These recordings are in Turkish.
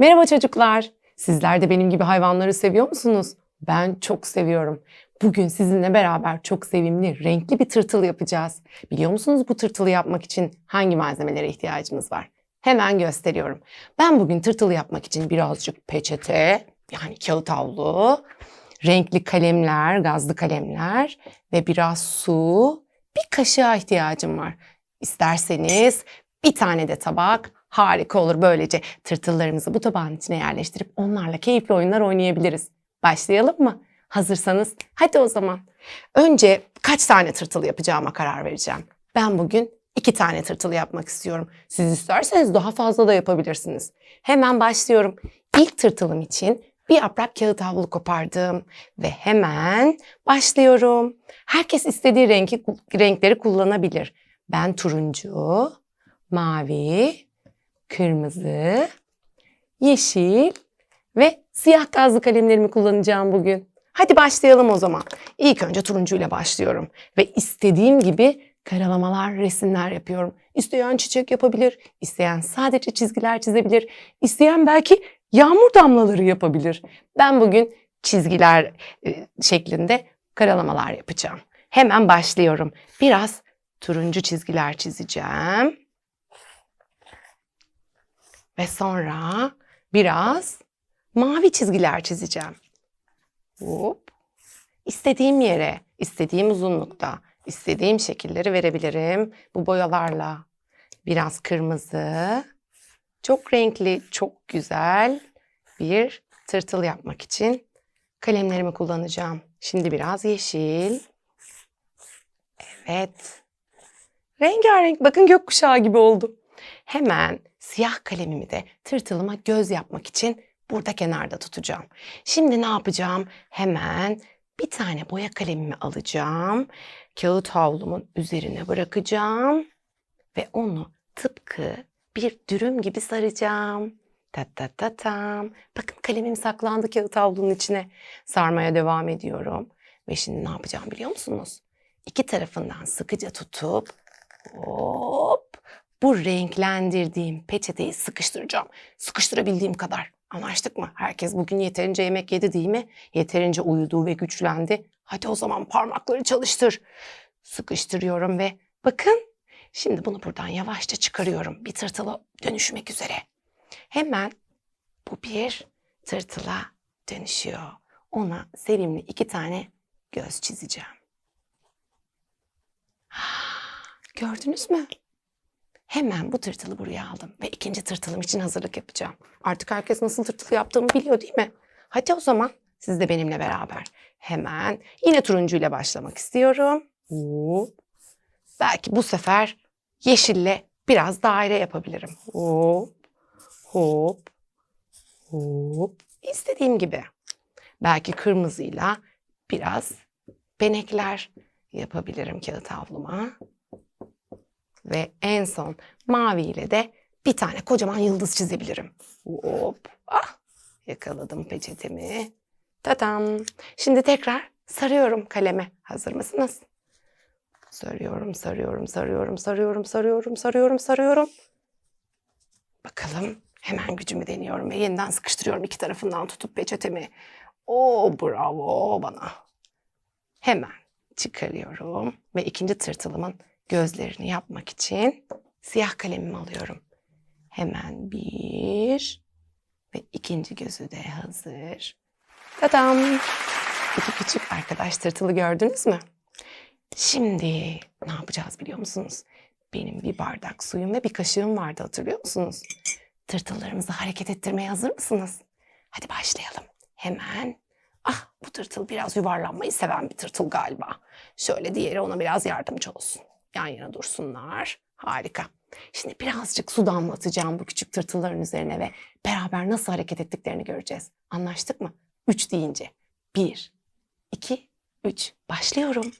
Merhaba çocuklar. Sizler de benim gibi hayvanları seviyor musunuz? Ben çok seviyorum. Bugün sizinle beraber çok sevimli, renkli bir tırtıl yapacağız. Biliyor musunuz bu tırtılı yapmak için hangi malzemelere ihtiyacımız var? Hemen gösteriyorum. Ben bugün tırtılı yapmak için birazcık peçete, yani kağıt havlu, renkli kalemler, gazlı kalemler ve biraz su, bir kaşığa ihtiyacım var. İsterseniz bir tane de tabak harika olur. Böylece tırtıllarımızı bu tabağın içine yerleştirip onlarla keyifli oyunlar oynayabiliriz. Başlayalım mı? Hazırsanız hadi o zaman. Önce kaç tane tırtıl yapacağıma karar vereceğim. Ben bugün iki tane tırtıl yapmak istiyorum. Siz isterseniz daha fazla da yapabilirsiniz. Hemen başlıyorum. İlk tırtılım için bir yaprak kağıt havlu kopardım ve hemen başlıyorum. Herkes istediği renki, renkleri kullanabilir. Ben turuncu, mavi, kırmızı, yeşil ve siyah gazlı kalemlerimi kullanacağım bugün. Hadi başlayalım o zaman. İlk önce turuncuyla başlıyorum ve istediğim gibi karalamalar, resimler yapıyorum. İsteyen çiçek yapabilir, isteyen sadece çizgiler çizebilir, isteyen belki yağmur damlaları yapabilir. Ben bugün çizgiler e, şeklinde karalamalar yapacağım. Hemen başlıyorum. Biraz turuncu çizgiler çizeceğim. Ve sonra biraz mavi çizgiler çizeceğim. Hop. İstediğim yere, istediğim uzunlukta, istediğim şekilleri verebilirim bu boyalarla. Biraz kırmızı, çok renkli, çok güzel bir tırtıl yapmak için kalemlerimi kullanacağım. Şimdi biraz yeşil. Evet. Rengarenk. Bakın gökkuşağı gibi oldu. Hemen siyah kalemimi de tırtılıma göz yapmak için burada kenarda tutacağım. Şimdi ne yapacağım? Hemen bir tane boya kalemimi alacağım. Kağıt havlumun üzerine bırakacağım. Ve onu tıpkı bir dürüm gibi saracağım. Ta ta ta tam. Bakın kalemim saklandı kağıt havlunun içine. Sarmaya devam ediyorum. Ve şimdi ne yapacağım biliyor musunuz? İki tarafından sıkıca tutup hop bu renklendirdiğim peçeteyi sıkıştıracağım. Sıkıştırabildiğim kadar. Anlaştık mı? Herkes bugün yeterince yemek yedi değil mi? Yeterince uyudu ve güçlendi. Hadi o zaman parmakları çalıştır. Sıkıştırıyorum ve bakın şimdi bunu buradan yavaşça çıkarıyorum. Bir tırtıla dönüşmek üzere. Hemen bu bir tırtıla dönüşüyor. Ona sevimli iki tane göz çizeceğim. Gördünüz mü? Hemen bu tırtılı buraya aldım ve ikinci tırtılım için hazırlık yapacağım. Artık herkes nasıl tırtıl yaptığımı biliyor değil mi? Hadi o zaman siz de benimle beraber. Hemen yine turuncuyla başlamak istiyorum. Hop. Belki bu sefer yeşille biraz daire yapabilirim. Hop, hop, hop. İstediğim gibi. Belki kırmızıyla biraz benekler yapabilirim kağıt havluma. Ve en son maviyle de bir tane kocaman yıldız çizebilirim. Hop. Ah. Yakaladım peçetemi. Tatam. Şimdi tekrar sarıyorum kaleme. Hazır mısınız? Sarıyorum, sarıyorum, sarıyorum, sarıyorum, sarıyorum, sarıyorum, sarıyorum. Bakalım. Hemen gücümü deniyorum ve yeniden sıkıştırıyorum iki tarafından tutup peçetemi. Oo bravo bana. Hemen çıkarıyorum ve ikinci tırtılımın gözlerini yapmak için siyah kalemimi alıyorum. Hemen bir ve ikinci gözü de hazır. Tadam! İki küçük arkadaş tırtılı gördünüz mü? Şimdi ne yapacağız biliyor musunuz? Benim bir bardak suyum ve bir kaşığım vardı hatırlıyor musunuz? Tırtıllarımızı hareket ettirmeye hazır mısınız? Hadi başlayalım. Hemen. Ah bu tırtıl biraz yuvarlanmayı seven bir tırtıl galiba. Şöyle diğeri ona biraz yardımcı olsun. Yan yana dursunlar. Harika. Şimdi birazcık su damlatacağım bu küçük tırtılların üzerine ve beraber nasıl hareket ettiklerini göreceğiz. Anlaştık mı? Üç deyince. Bir, iki, üç. Başlıyorum.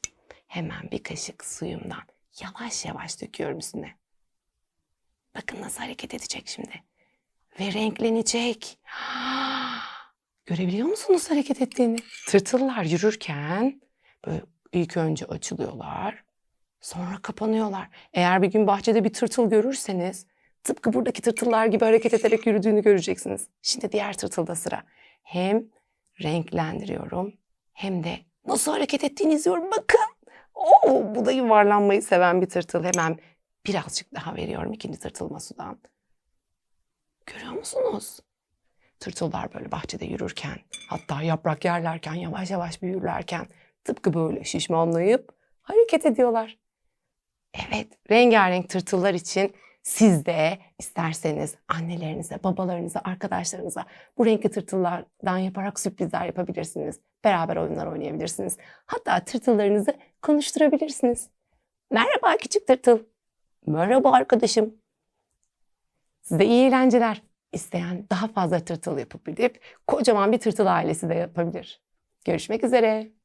Hemen bir kaşık suyumdan yavaş yavaş döküyorum üstüne. Bakın nasıl hareket edecek şimdi. Ve renklenecek. Görebiliyor musunuz hareket ettiğini? Tırtıllar yürürken böyle ilk önce açılıyorlar. Sonra kapanıyorlar. Eğer bir gün bahçede bir tırtıl görürseniz Tıpkı buradaki tırtıllar gibi hareket ederek yürüdüğünü göreceksiniz. Şimdi diğer tırtılda sıra. Hem renklendiriyorum hem de nasıl hareket ettiğini izliyorum. Bakın. Oo, bu da yuvarlanmayı seven bir tırtıl. Hemen birazcık daha veriyorum ikinci tırtılıma sudan. Görüyor musunuz? Tırtıllar böyle bahçede yürürken, hatta yaprak yerlerken, yavaş yavaş büyürlerken tıpkı böyle şişmanlayıp hareket ediyorlar. Evet, rengarenk tırtıllar için siz de isterseniz annelerinize, babalarınıza, arkadaşlarınıza bu renkli tırtıllardan yaparak sürprizler yapabilirsiniz. Beraber oyunlar oynayabilirsiniz. Hatta tırtıllarınızı konuşturabilirsiniz. Merhaba küçük tırtıl. Merhaba arkadaşım. Size iyi eğlenceler. İsteyen daha fazla tırtıl yapabilip kocaman bir tırtıl ailesi de yapabilir. Görüşmek üzere.